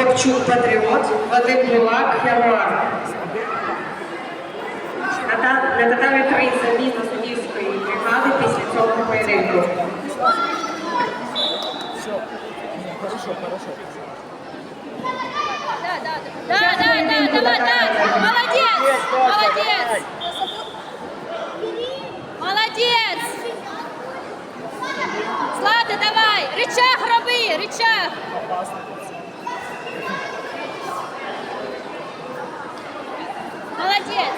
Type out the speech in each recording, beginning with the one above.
Прокопчук Патріот, Вадим Гулак, Ягуар. На та- На татамі три заміна суддівської бригади після цього поєдинку. Да, да, да, да, давай, да, молодец, молодец, молодец. Злата, давай, рычаг роби, рычаг. Молодец.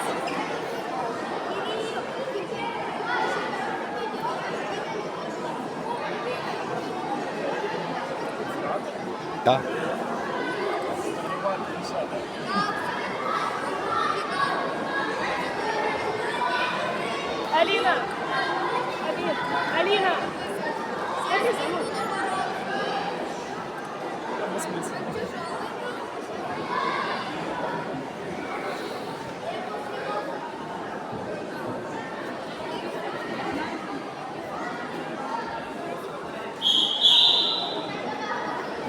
Да. Алина! Алина!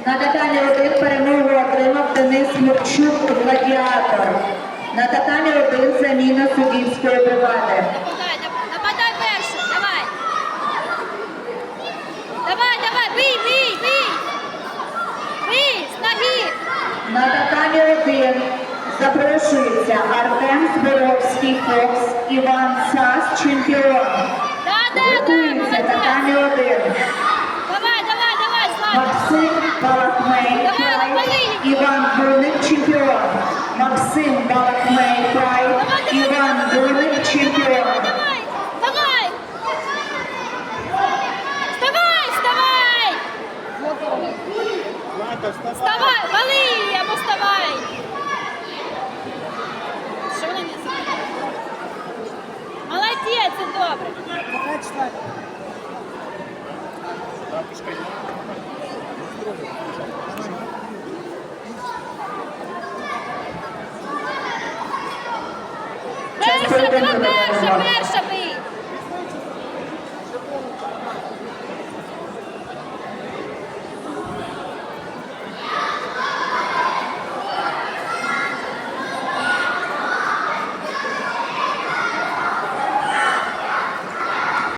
На татамі один перемогу отримав Денис Юрчук, гладіатор. На татамі один заміна суддівської бригади. На татамі один запрошується Артем Зборовський Фокс, Іван Сас, чемпіон. Вставай, вали йому, вставай. Що вони не знають? Молодець, це добре. Перша,